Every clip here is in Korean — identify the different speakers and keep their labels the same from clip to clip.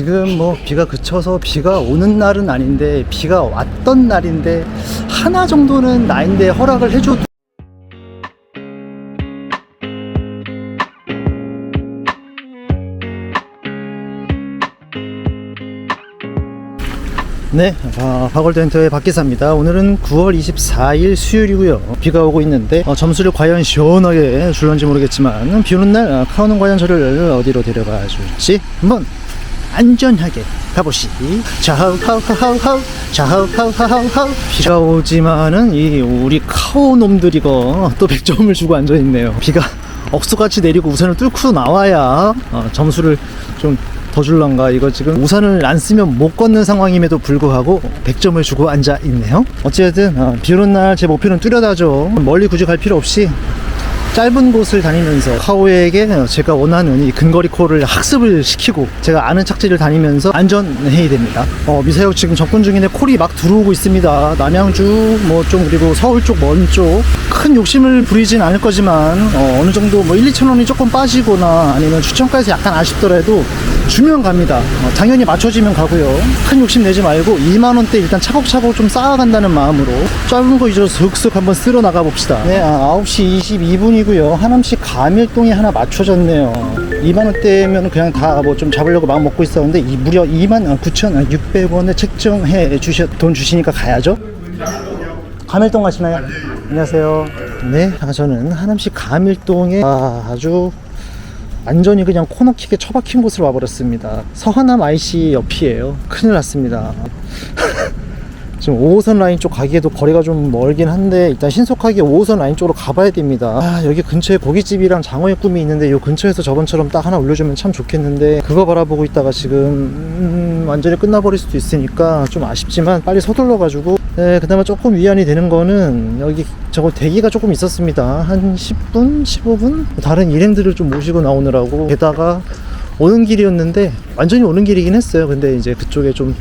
Speaker 1: 지금 뭐 비가 그쳐서 비가 오는 날은 아닌데 비가 왔던 날인데 하나 정도는 나인데 허락을 해줘. 네, 아, 바골덴터의 박기사입니다. 오늘은 9월 24일 수요일이고요. 비가 오고 있는데 어, 점수를 과연 시원하게 줄런지 모르겠지만 비 오는 날 아, 카오는 과연 저를 어디로 데려가 줄지 한번 안전하게 가보시. 자하우 하우 하우 하우. 자하우 하우 하우 하우 비가 오지만은 이 우리 카오 놈들이거 또 100점을 주고 앉아 있네요. 비가 억수같이 내리고 우산을 뚫고 나와야 어, 점수를 좀 더 줄란가. 이거 지금 우산을 안 쓰면 못 걷는 상황임에도 불구하고 100점을 주고 앉아 있네요. 어찌됐든 어, 비 오는 날 제 목표는 뚜렷하죠. 멀리 굳이 갈 필요 없이 짧은 곳을 다니면서 카오에게 제가 원하는 이 근거리 코를 학습을 시키고 제가 아는 착지를 다니면서 안전해야 됩니다. 어, 미사역 지금 접근 중인데 콜이 막 들어오고 있습니다. 남양주 뭐 좀 그리고 서울 쪽 먼 쪽 큰 욕심을 부리진 않을 거지만 어, 느 정도 뭐 1, 2천 원이 조금 빠지거나 아니면 추천가에서 약간 아쉽더라도 주면 갑니다. 어, 당연히 맞춰지면 가고요. 큰 욕심 내지 말고 2만 원대 일단 차곡차곡 좀 쌓아간다는 마음으로 짧은 거 이제 슥슥 한번 쓸어 나가 봅시다. 네, 아, 9시 22분이 고요. 하남시 가밀동이 하나 맞춰졌네요. 2만 원대면 그냥 다 뭐 좀 잡으려고 마음 먹고 있었는데 이 무려 2만 9,600원에 책정해 주셔 돈 주시니까 가야죠. 가밀동 가시나요? 안녕하세요. 네, 아, 저는 하남시 가밀동에 아, 아주 완전히 그냥 코너킥에 처박힌 곳으로 와버렸습니다. 서하남 IC 옆이에요. 큰일 났습니다. 지금 5호선 라인 쪽 가기에도 거리가 좀 멀긴 한데 일단 신속하게 5호선 라인 쪽으로 가봐야 됩니다. 아, 여기 근처에 고깃집이랑 장어의 꿈이 있는데 이 근처에서 저번처럼 딱 하나 올려주면 참 좋겠는데 그거 바라보고 있다가 지금 음, 완전히 끝나버릴 수도 있으니까 좀 아쉽지만 빨리 서둘러 가지고 네, 그나마 조금 위안이 되는 거는 여기 저거 대기가 조금 있었습니다. 한 10분, 15분 다른 일행들을 좀 모시고 나오느라고 게다가 오는 길이었는데 완전히 오는 길이긴 했어요. 근데 이제 그쪽에 좀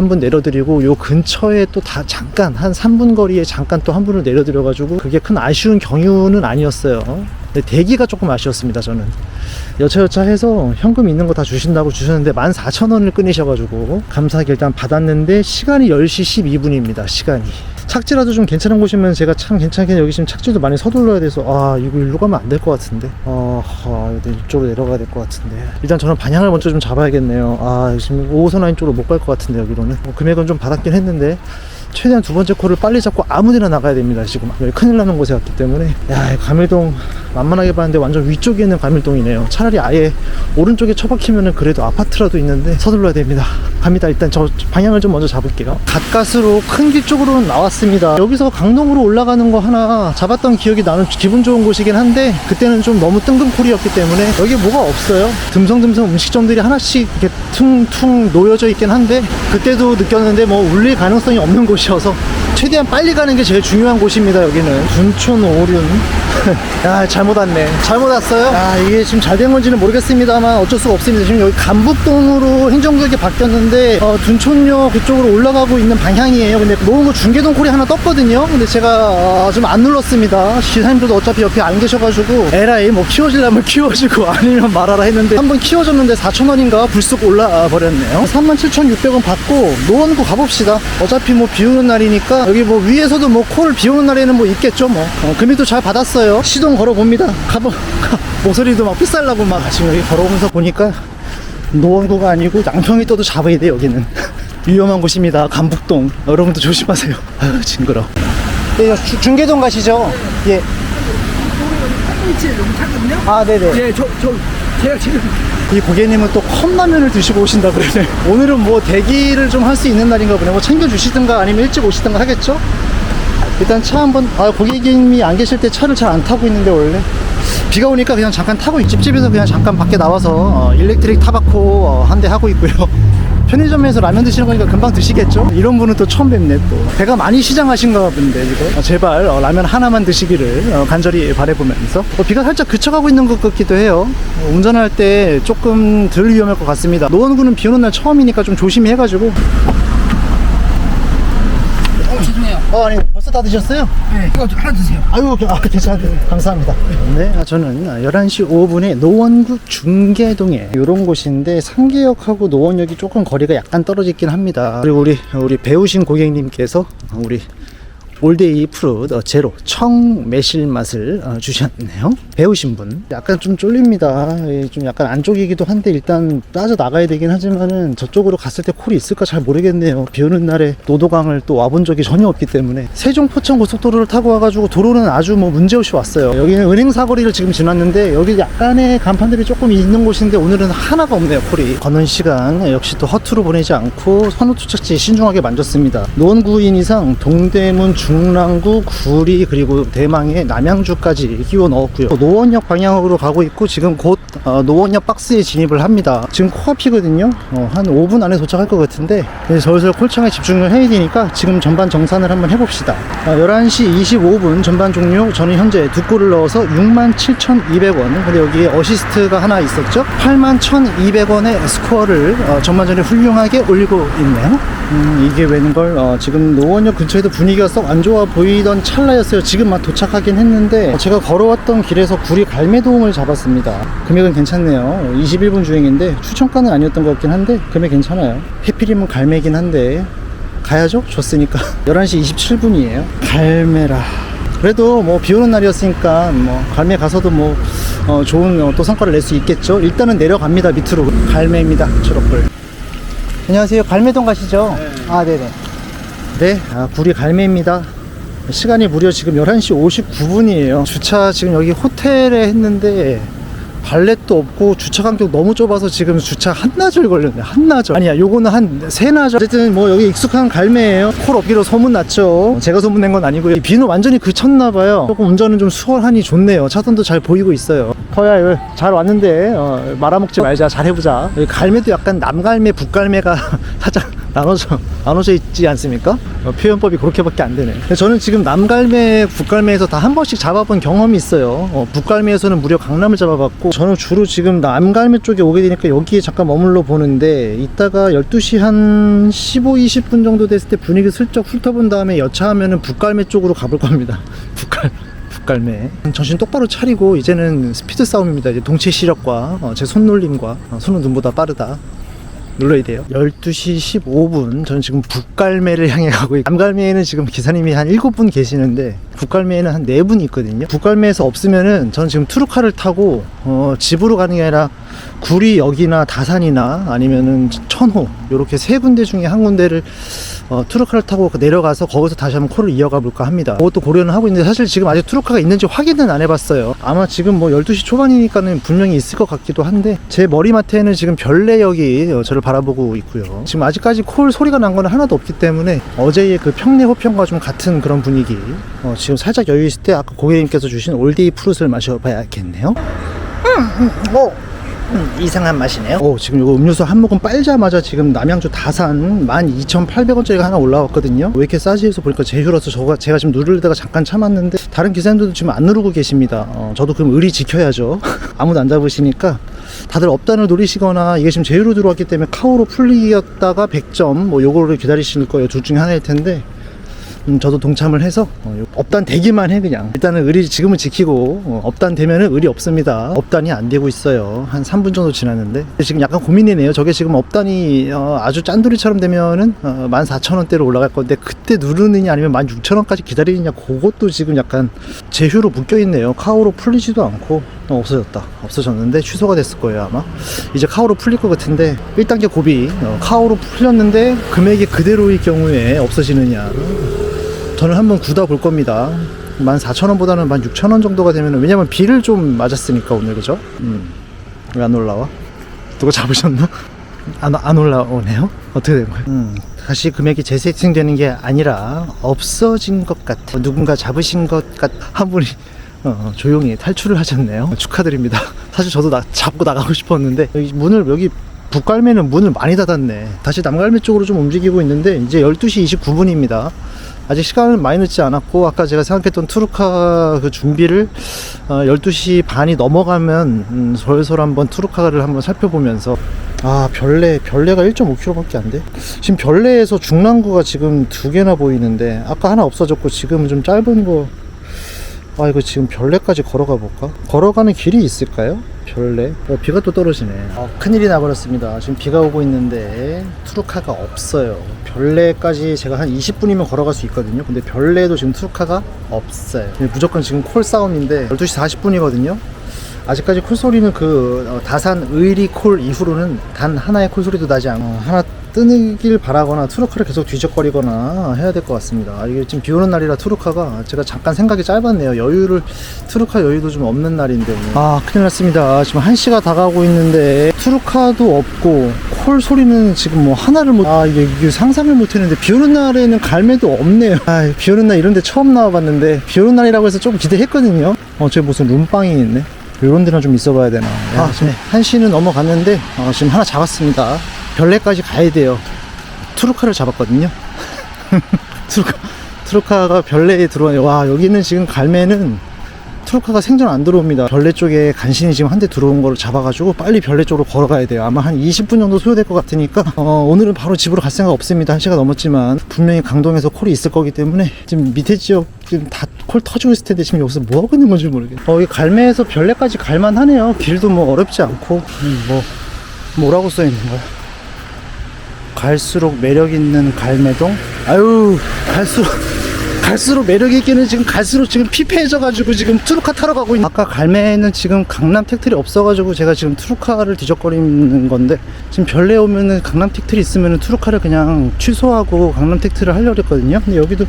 Speaker 1: 한 분 내려드리고 요 근처에 또 다 잠깐 한 3분 거리에 잠깐 또 한 분을 내려드려 가지고 그게 큰 아쉬운 경유는 아니었어요. 근데 대기가 조금 아쉬웠습니다. 저는 여차여차 해서 현금 있는 거 다 주신다고 주셨는데 14,000원을 끊으셔가지고 감사하게 일단 받았는데 시간이 10시 12분입니다. 시간이 착지라도 좀 괜찮은 곳이면 제가 참 괜찮게 여기 지금 착지도 많이 서둘러야 돼서 아 이거 일로 가면 안 될 것 같은데. 어, 아, 이쪽으로 내려가야 될 것 같은데. 일단 저는 방향을 먼저 좀 잡아야겠네요. 아 지금 5호선 라인 쪽으로 못 갈 것 같은데 여기로는. 뭐 금액은 좀 받았긴 했는데 최대한 두 번째 콜을 빨리 잡고 아무데나 나가야 됩니다 지금. 여기 큰일 나는 곳에 왔기 때문에. 야 가밀동 만만하게 봤는데 완전 위쪽에 있는 가밀동이네요. 차라리 아예 오른쪽에 처박히면은 그래도 아파트라도 있는데 서둘러야 됩니다. 갑니다. 일단 저 방향을 좀 먼저 잡을게요. 가까스로 큰 길 쪽으로 나왔습니다. 여기서 강동으로 올라가는 거 하나 잡았던 기억이 나는 기분 좋은 곳이긴 한데 그때는 좀 너무 뜬금 콜이었기 때문에 여기 뭐가 없어요. 듬성듬성 음식점들이 하나씩 이렇게 퉁퉁 놓여져 있긴 한데 그때도 느꼈는데 뭐 울릴 가능성이 없는 곳이 어서 최대한 빨리 가는 게 제일 중요한 곳입니다 여기는. 둔촌 오륜. 야 잘못 왔네. 잘못 왔어요? 아 이게 지금 잘 된 건지는 모르겠습니다만 어쩔 수가 없습니다. 지금 여기 간북동으로 행정구역이 바뀌었는데 어, 둔촌역 그쪽으로 올라가고 있는 방향이에요. 근데 놓은 거 중계동 콜이 하나 떴거든요. 근데 제가 어, 좀안 눌렀습니다. 기사님들도 어차피 옆에 안 계셔가지고 에라이 뭐 키워주려면 키워주고 아니면 말아라 했는데 한 번 키워줬는데 4천원인가 불쑥 올라와 버렸네요. 37,600원 받고 노원구 가봅시다. 어차피 뭐 비 오는 날이니까 여기 뭐 위에서도 뭐 콜 비 오는 날에는 뭐 있겠죠 뭐. 어, 금액도 잘 받았어요. 시동 걸어봅니다. 가보 모서리도 막 삐살라고 막 지금 여기 걸어오면서 보니까 노원구가 아니고 양평이 떠도 잡아야 돼 여기는. 위험한 곳입니다 간북동. 여러분도 조심하세요. 아유 징그러 네, 주- 중계동 가시죠? 예.
Speaker 2: 치 농차거든요.
Speaker 1: 아 네네.
Speaker 2: 예, 저, 저, 제가 지금
Speaker 1: 이 고객님은 또 컵라면을 드시고 오신다 그러네. 오늘은 뭐 대기를 좀 할 수 있는 날인가 보네. 뭐 챙겨주시든가 아니면 일찍 오시든가 하겠죠? 일단 차 한번 아 고객님이 안 계실 때 차를 잘 안 타고 있는데 원래. 비가 오니까 그냥 잠깐 타고 있- 찝찝해서 그냥 잠깐 밖에 나와서 어, 일렉트릭 타바코 어, 한 대 하고 있고요 편의점에서 라면 드시는 거니까 금방 드시겠죠? 이런 분은 또 처음 뵙네 또. 배가 많이 시장하신가 본데 지금 어, 제발 어, 라면 하나만 드시기를 어, 간절히 바라보면서. 어, 비가 살짝 그쳐가고 있는 것 같기도 해요. 어, 운전할 때 조금 덜 위험할 것 같습니다. 노원구는 비 오는 날 처음이니까 좀 조심히 해가지고
Speaker 2: 어.
Speaker 1: 어, 아니, 벌써 다 드셨어요?
Speaker 2: 네, 이거 하나 드세요.
Speaker 1: 아유, 아, 괜찮아요. 감사합니다. 네, 아, 저는 11시 5분에 노원구 중계동에 이런 곳인데 상계역하고 노원역이 조금 거리가 약간 떨어지긴 합니다. 그리고 우리 우리 배우신 고객님께서 우리 올데이 프루트 어, 제로 청 매실 맛을 어, 주셨네요. 배우신 분. 약간 좀 쫄립니다. 예, 좀 약간 안쪽이기도 한데 일단 빠져 나가야 되긴 하지만은 저쪽으로 갔을 때 콜이 있을까 잘 모르겠네요. 비 오는 날에 노도강을 또 와본 적이 전혀 없기 때문에 세종 포천 고속도로를 타고 와가지고 도로는 아주 뭐 문제없이 왔어요. 여기는 은행 사거리를 지금 지났는데 여기 약간의 간판들이 조금 있는 곳인데 오늘은 하나가 없네요. 콜이. 걷는 시간 역시 또 허투루 보내지 않고 선호 투척지 신중하게 만졌습니다. 노원구인 이상 동대문 중 랑구 구리 그리고 대망의 남양주까지 끼워 넣었고요. 노원역 방향으로 가고 있고 지금 곧 어, 노원역 박스에 진입을 합니다. 지금 코앞이거든요. 어, 한 5분 안에 도착할 것 같은데 슬슬 콜창에 집중을 해야 되니까 지금 전반 정산을 한번 해봅시다. 어, 11시 25분 전반 종료. 저는 현재 두 골을 넣어서 67,200원. 근데 여기에 어시스트가 하나 있었죠. 81,200원의 스코어를 어, 전반전에 훌륭하게 올리고 있네요. 음, 이게 웬걸 어, 지금 노원역 근처에도 분위기가 썩안 좋아 보이던 찰나였어요. 지금 막 도착하긴 했는데 어, 제가 걸어왔던 길에서 구리 갈매동을 잡았습니다. 금액은 괜찮네요. 21분 주행인데 추천가는 아니었던 것 같긴 한데 금액 괜찮아요. 해필이면 갈매긴 한데 가야죠. 줬으니까 11시 27분이에요. 갈매라. 그래도 뭐 비 오는 날이었으니까 뭐 갈매 가서도 뭐 어, 좋은 어, 또 성과를 낼 수 있겠죠. 일단은 내려갑니다 밑으로 갈매입니다. 초록불. 안녕하세요. 갈매동 가시죠? 아, 네네. 네, 아, 구리 갈매입니다. 시간이 무려 지금 11시 59분이에요. 주차 지금 여기 호텔에 했는데 발렛도 없고 주차 간격 너무 좁아서 지금 주차 한나절 걸렸네. 한나절. 아니야, 요거는 한 세나절. 어쨌든 뭐 여기 익숙한 갈매예요. 콜 없기로 소문났죠. 제가 소문낸 건 아니고요. 이 비는 완전히 그쳤나봐요. 조금 운전은 좀 수월하니 좋네요. 차선도 잘 보이고 있어요. 터야, 잘 왔는데 어, 말아먹지 말자. 잘 해보자. 갈매도 약간 남갈매, 북갈매가 살짝 나눠져 나눠져 있지 않습니까? 어, 표현법이 그렇게밖에 안 되네. 저는 지금 남갈매, 북갈매에서 다 한 번씩 잡아본 경험이 있어요. 어, 북갈매에서는 무려 강남을 잡아봤고 저는 주로 지금 남갈매 쪽에 오게 되니까 여기에 잠깐 머물러 보는데 이따가 12시 한 15, 20분 정도 됐을 때 분위기 슬쩍 훑어본 다음에 여차하면은 북갈매 쪽으로 가볼 겁니다. 북갈 북갈매. 정신 똑바로 차리고 이제는 스피드 싸움입니다. 이제 동체 시력과 어, 제 손놀림과 어, 손은 눈보다 빠르다. 눌러야 돼요. 12시 15분. 저는 지금 북갈매를 향해 가고 있고, 남갈매에는 지금 기사님이 한 7분 계시는데, 북갈매에는 한 4분 있거든요. 북갈매에서 없으면은, 저는 지금 투르카를 타고, 어, 집으로 가는 게 아니라, 구리역이나 다산이나 아니면은 천호, 요렇게 세 군데 중에 한 군데를, 어, 투르카를 타고 내려가서 거기서 다시 한번 콜을 이어가 볼까 합니다. 그것도 고려는 하고 있는데, 사실 지금 아직 투르카가 있는지 확인은 안 해봤어요. 아마 지금 뭐 12시 초반이니까는 분명히 있을 것 같기도 한데, 제 머리맡에는 지금 별내역이 어, 저를 바라보고 있고요. 지금 아직까지 콜 소리가 난 거는 하나도 없기 때문에 어제의 그 평내 호평과 좀 같은 그런 분위기. 어, 지금 살짝 여유 있을 때 아까 고객님께서 주신 올데이 프루트를 마셔봐야겠네요. 어, 음, 이상한 맛이네요. 오, 지금 이거 음료수 한 모금 빨자마자 지금 남양주 다산 12,800원짜리가 하나 올라왔거든요. 왜 이렇게 싸지 해서 보니까 제휴라서 저가 제가 지금 누르려다가 잠깐 참았는데 다른 기사님들도 지금 안 누르고 계십니다. 어, 저도 그럼 의리 지켜야죠. 아무도 안 잡으시니까 다들 업단을 노리시거나 이게 지금 제휴로 들어왔기 때문에 카오로 풀리였다가 100점 뭐 요거를 기다리실 거예요. 둘 중에 하나일 텐데 음, 저도 동참을 해서 어, 요- 업단 되기만 해 그냥. 일단은 의리 지금은 지키고 어, 업단 되면은 의리 없습니다. 업단이 안 되고 있어요. 한 3분 정도 지났는데. 지금 약간 고민이네요. 저게 지금 업단이 어, 아주 짠돌이처럼 되면은 어, 14,000원대로 올라갈 건데 그때 누르느냐 아니면 16,000원까지 기다리느냐 그것도 지금 약간 제휴로 묶여 있네요. 카오로 풀리지도 않고 어, 없어졌다. 없어졌는데 취소가 됐을 거예요 아마. 이제 카오로 풀릴 것 같은데 1단계 고비. 어, 카오로 풀렸는데 금액이 그대로일 경우에 없어지느냐 저는 한번 굳어 볼 겁니다. 14,000원보다는 16,000원 정도가 되면 왜냐면 비를 좀 맞았으니까 오늘 그죠? 음. 왜 안 올라와? 누가 잡으셨나? 안, 안 올라오네요? 어떻게 된 거예요? 음, 다시 금액이 재세팅되는 게 아니라 없어진 것 같아. 누군가 잡으신 것 같, 한 분이 어, 조용히 탈출을 하셨네요. 축하드립니다. 사실 저도 나, 잡고 나가고 싶었는데 여기 문을 여기 북갈매는 문을 많이 닫았네. 다시 남갈매 쪽으로 좀 움직이고 있는데 이제 12시 29분입니다. 아직 시간은 많이 늦지 않았고 아까 제가 생각했던 투르카 그 준비를 어, 12시 반이 넘어가면 음, 솔솔 한번 투르카를 한번 살펴보면서 아 별내 별내가 1.5km밖에 안 돼. 지금 별내에서 중랑구가 지금 두 개나 보이는데 아까 하나 없어졌고 지금은 좀 짧은 거. 아 이거 지금 별내까지 걸어가 볼까? 걸어가는 길이 있을까요? 별내. 어 비가 또 떨어지네. 아, 큰일이 나버렸습니다. 지금 비가 오고 있는데 투루카가 없어요. 별내까지 제가 한 20분이면 걸어갈 수 있거든요. 근데 별내도 지금 투루카가 없어요. 무조건 지금 콜 싸움인데 12시 40분이거든요. 아직까지 콜소리는 그 어, 다산 의리 콜 이후로는 단 하나의 콜소리도 나지 않고 어, 하나 뜨길 바라거나 트루카를 계속 뒤적거리거나 해야 될 것 같습니다. 아, 이게 지금 비 오는 날이라 트루카가 제가 잠깐 생각이 짧았네요. 여유를 트루카 여유도 좀 없는 날인데 아 큰일 났습니다. 지금 1시가 다가오고 있는데 트루카도 없고 콜 소리는 지금 뭐 하나를 못 아 이게, 이게 상상을 못 했는데 비 오는 날에는 갈매도 없네요. 아 비 오는 날 이런데 처음 나와봤는데 비 오는 날이라고 해서 좀 기대했거든요. 어 저기 무슨 룸빵이 있네. 이런 데는 좀 있어 봐야 되나. 아, 지금 한시는 넘어갔는데, 어, 지금 하나 잡았습니다. 별내까지 가야 돼요. 트루카를 잡았거든요. 트루카, 트루카가 별내에 들어와요. 와, 여기는 지금 갈매는 트루카가 생전 안 들어옵니다. 별내 쪽에 간신히 지금 한 대 들어온 거를 잡아가지고 빨리 별내 쪽으로 걸어가야 돼요. 아마 한 20분 정도 소요될 것 같으니까 어, 오늘은 바로 집으로 갈 생각 없습니다. 한 시가 넘었지만 분명히 강동에서 콜이 있을 거기 때문에 지금 밑에 지역 지금 다 콜 터지고 있을 텐데 지금 여기서 뭐 하고 있는 건지 모르겠네. 어, 이 갈매에서 별내까지 갈만하네요. 길도 뭐 어렵지 않고 음, 뭐 뭐라고 써 있는 거야? 갈수록 매력 있는 갈매동. 아유 갈수록 갈수록 매력 있기는 지금 갈수록 지금 피폐해져가지고 지금 트루카 타러 가고 있는. 아까 갈매는 지금 강남 택트리 없어가지고 제가 지금 트루카를 뒤적거리는 건데 지금 별내 오면은 강남 택트리 있으면은 트루카를 그냥 취소하고 강남 택트를 하려고 했거든요. 근데 여기도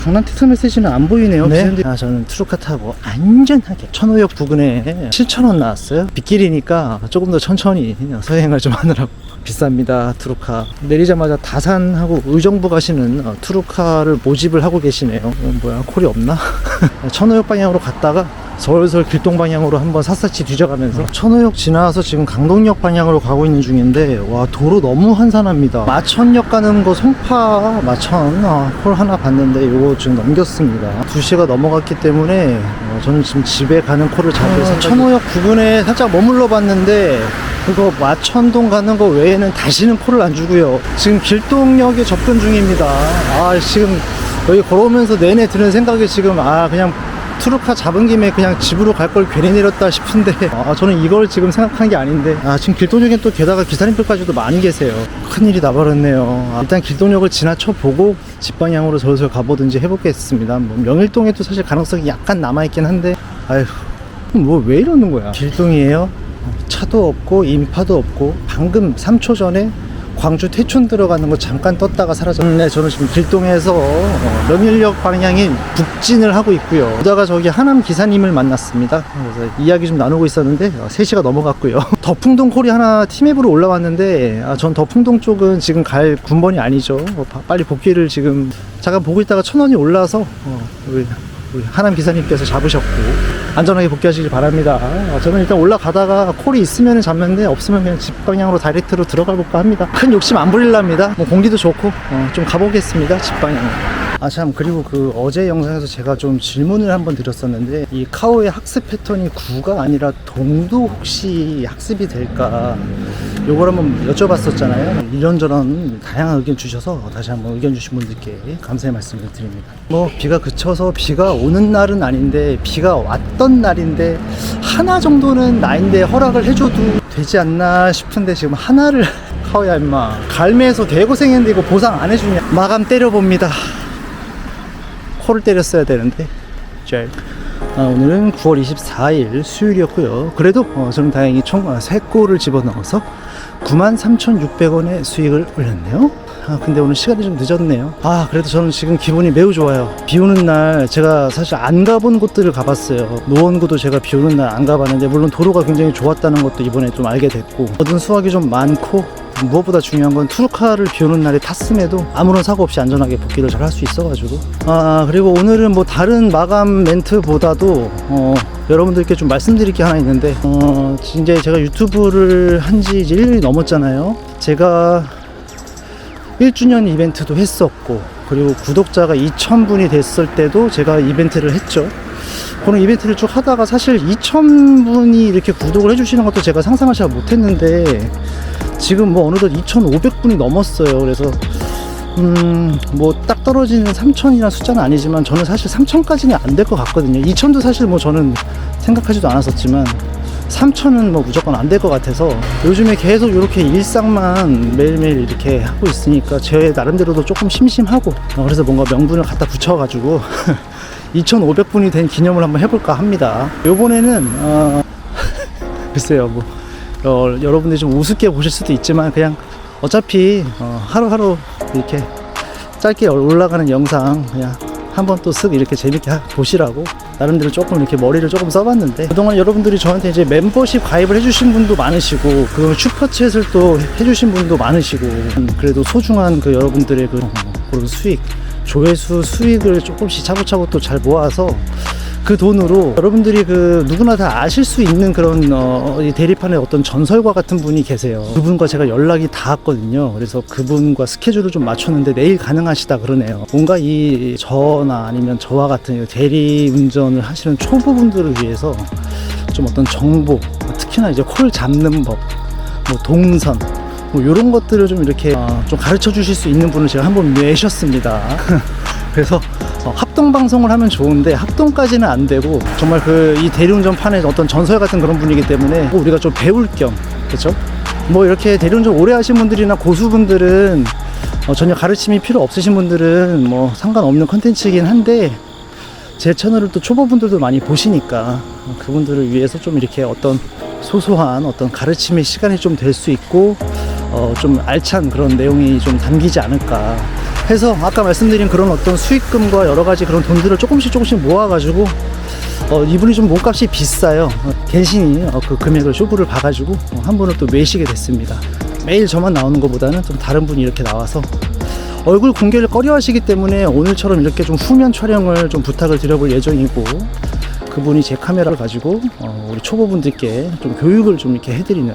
Speaker 1: 강남 택트 메시지는 안 보이네요. 네. 아, 저는 트루카 타고 안전하게 천호역 부근에 7,000원 나왔어요. 빗길이니까 조금 더 천천히 서행을 좀 하느라고. 비쌉니다. 트루카. 내리자마자 다산하고 의정부 가시는 어, 트루카를 모집을 하고 계시네요. 어, 뭐야, 콜이 없나? 천호역 방향으로 갔다가 서울서 길동 방향으로 한번 샅샅이 뒤져가면서 천호역 지나서 지금 강동역 방향으로 가고 있는 중인데 와 도로 너무 한산합니다. 마천역 가는 거 송파 마천 아, 콜 하나 봤는데 이거 지금 넘겼습니다. 2시가 넘어갔기 때문에 어, 저는 지금 집에 가는 콜을 잡을 서 천호역 부근에 살짝 머물러 봤는데 그거 마천동 가는 거 외에는 다시는 콜을 안 주고요. 지금 길동역에 접근 중입니다. 아 지금 여기 걸어오면서 내내 드는 생각이 지금 아 그냥 트루카 잡은 김에 그냥 집으로 갈 걸 괜히 내렸다 싶은데 아, 저는 이걸 지금 생각한 게 아닌데. 아, 지금 길동역에 또 게다가 기사님들까지도 많이 계세요. 큰일이 나버렸네요. 아, 일단 길동역을 지나쳐 보고 집 방향으로 슬슬 가보든지 해보겠습니다. 뭐 명일동에도 사실 가능성이 약간 남아있긴 한데. 아휴 뭐 왜 이러는 거야? 길동이에요? 차도 없고 인파도 없고 방금 3초 전에 광주 태촌 들어가는 거 잠깐 떴다가 사라졌네. 네, 저는 지금 길동에서 어, 명일역 방향인 북진을 하고 있고요. 오다가 저기 하남 기사님을 만났습니다. 그래서 이야기 좀 나누고 있었는데 어, 3시가 넘어갔고요. 더풍동 콜이 하나 팀앱으로 올라왔는데 아, 전 더풍동 쪽은 지금 갈 군번이 아니죠. 어, 바- 빨리 복귀를 지금 잠깐 보고 있다가 천 원이 올라서 어, 우리 하남 기사님께서 잡으셨고 안전하게 복귀하시길 바랍니다. 어, 저는 일단 올라가다가 콜이 있으면 잡는데 없으면 그냥 집 방향으로 다이렉트로 들어가 볼까 합니다. 큰 욕심 안 부릴랍니다. 뭐 공기도 좋고 어, 좀 가보겠습니다. 집 방향으로. 아 참 그리고 그 어제 영상에서 제가 좀 질문을 한번 드렸었는데 이 카오의 학습 패턴이 구가 아니라 동도 혹시 학습이 될까 요걸 한번 여쭤봤었잖아요. 이런저런 다양한 의견 주셔서 다시 한번 의견 주신 분들께 감사의 말씀을 드립니다. 뭐 비가 그쳐서 비가 오는 날은 아닌데 비가 왔던 날인데 하나 정도는 나인데 허락을 해줘도 되지 않나 싶은데 지금 하나를 카오야 임마. 갈매에서 대고생했는데 이거 보상 안 해주냐. 마감 때려봅니다. 코를 때렸어야 되는데. 짤. 아, 오늘은 9월 24일 수요일이었고요. 그래도 어, 저는 다행히 총 3골을 집어넣어서 93,600원의 수익을 올렸네요. 아, 근데 오늘 시간이 좀 늦었네요. 아, 그래도 저는 지금 기분이 매우 좋아요. 비 오는 날 제가 사실 안 가본 곳들을 가봤어요. 노원구도 제가 비 오는 날 안 가봤는데 물론 도로가 굉장히 좋았다는 것도 이번에 좀 알게 됐고 얻은 수확이 좀 많고 무엇보다 중요한 건 투르카를 비 오는 날에 탔음에도 아무런 사고 없이 안전하게 복귀를 잘 할 수 있어가지고. 아 그리고 오늘은 뭐 다른 마감 멘트보다도 어 여러분들께 좀 말씀드릴 게 하나 있는데 어 이제 제가 유튜브를 한 지 이제 1년이 넘었잖아요. 제가 1주년 이벤트도 했었고 그리고 구독자가 2,000분이 됐을 때도 제가 이벤트를 했죠. 그런 이벤트를 쭉 하다가 사실 2,000분이 이렇게 구독을 해주시는 것도 제가 상상을 잘 못했는데 지금 뭐 어느덧 2,500분이 넘었어요. 그래서 음, 뭐 딱 떨어지는 3천이라는 숫자는 아니지만 저는 사실 3천까지는 안 될 것 같거든요. 2천도 사실 뭐 저는 생각하지도 않았었지만 3천은 뭐 무조건 안 될 것 같아서 요즘에 계속 이렇게 일상만 매일매일 이렇게 하고 있으니까 제 나름대로도 조금 심심하고 어, 그래서 뭔가 명분을 갖다 붙여가지고 2,500분이 된 기념을 한번 해볼까 합니다. 요번에는 어, 글쎄요 뭐 어, 여러분들이 좀 우습게 보실 수도 있지만 그냥 어차피 어, 하루하루 이렇게 짧게 올라가는 영상 그냥 한번 또 쓱 이렇게 재밌게 하- 보시라고 나름대로 조금 이렇게 머리를 조금 써봤는데 그동안 여러분들이 저한테 이제 멤버십 가입을 해주신 분도 많으시고 그 슈퍼챗을 또 해주신 분도 많으시고 음, 그래도 소중한 그 여러분들의 그 어, 그런 수익 조회수 수익을 조금씩 차곡차곡 또잘 모아서 그 돈으로 여러분들이 그 누구나 다 아실 수 있는 그런 어, 이 대리판의 어떤 전설과 같은 분이 계세요. 그분과 제가 연락이 닿았거든요. 그래서 그분과 스케줄을 좀 맞췄는데 내일 가능하시다 그러네요. 뭔가 이 저나 아니면 저와 같은 대리 운전을 하시는 초보분들을 위해서 좀 어떤 정보, 특히나 이제 콜 잡는 법, 뭐 동선, 뭐 이런 것들을 좀 이렇게 어, 좀 가르쳐 주실 수 있는 분을 제가 한번 내셨습니다. 그래서 어, 합동 방송을 하면 좋은데 합동까지는 안 되고 정말 그 이 대리운전판의 어떤 전설 같은 그런 분이기 때문에 뭐 우리가 좀 배울 겸 그렇죠? 뭐 이렇게 대리운전 오래 하신 분들이나 고수분들은 어, 전혀 가르침이 필요 없으신 분들은 뭐 상관없는 컨텐츠이긴 한데 제 채널을 또 초보분들도 많이 보시니까 어, 그분들을 위해서 좀 이렇게 어떤 소소한 어떤 가르침의 시간이 좀 될 수 있고 어, 좀 알찬 그런 내용이 좀 담기지 않을까 해서 아까 말씀드린 그런 어떤 수익금과 여러 가지 그런 돈들을 조금씩 조금씩 모아가지고 어, 이분이 좀 몸값이 비싸요. 어, 간신히 어, 그 금액을 쇼부를 봐가지고 어, 한 분을 또 매시게 됐습니다. 매일 저만 나오는 것보다는 좀 다른 분이 이렇게 나와서 얼굴 공개를 꺼려 하시기 때문에 오늘처럼 이렇게 좀 후면 촬영을 좀 부탁을 드려볼 예정이고 그분이 제 카메라를 가지고 어, 우리 초보분들께 좀 교육을 좀 이렇게 해드리는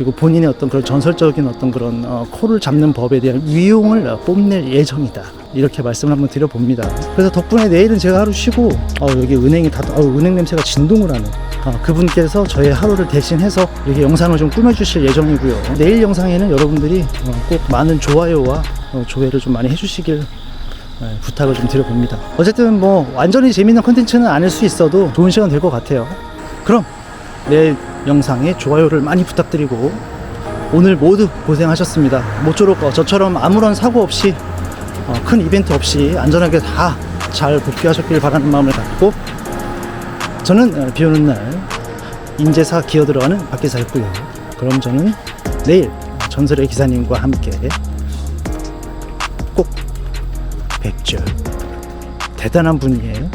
Speaker 1: 그리고 본인의 어떤 그런 전설적인 어떤 그런 어, 코를 잡는 법에 대한 위용을 어, 뽐낼 예정이다. 이렇게 말씀을 한번 드려봅니다. 그래서 덕분에 내일은 제가 하루 쉬고 어, 여기 은행이 다 어, 은행 냄새가 진동을 하네. 어, 그분께서 저의 하루를 대신해서 이렇게 영상을 좀 꾸며주실 예정이고요. 내일 영상에는 여러분들이 어, 꼭 많은 좋아요와 어, 조회를 좀 많이 해주시길 네, 부탁을 좀 드려봅니다. 어쨌든 뭐 완전히 재밌는 컨텐츠는 아닐 수 있어도 좋은 시간 될 것 같아요. 그럼 내일 영상에 좋아요를 많이 부탁드리고 오늘 모두 고생하셨습니다. 모쪼록 어, 저처럼 아무런 사고 없이 어, 큰 이벤트 없이 안전하게 다 잘 복귀하셨길 바라는 마음을 갖고 저는 어, 비 오는 날 인제사 기어 들어가는 박기사였고요. 그럼 저는 내일 전설의 기사님과 함께 꼭 뵙죠. 대단한 분이에요.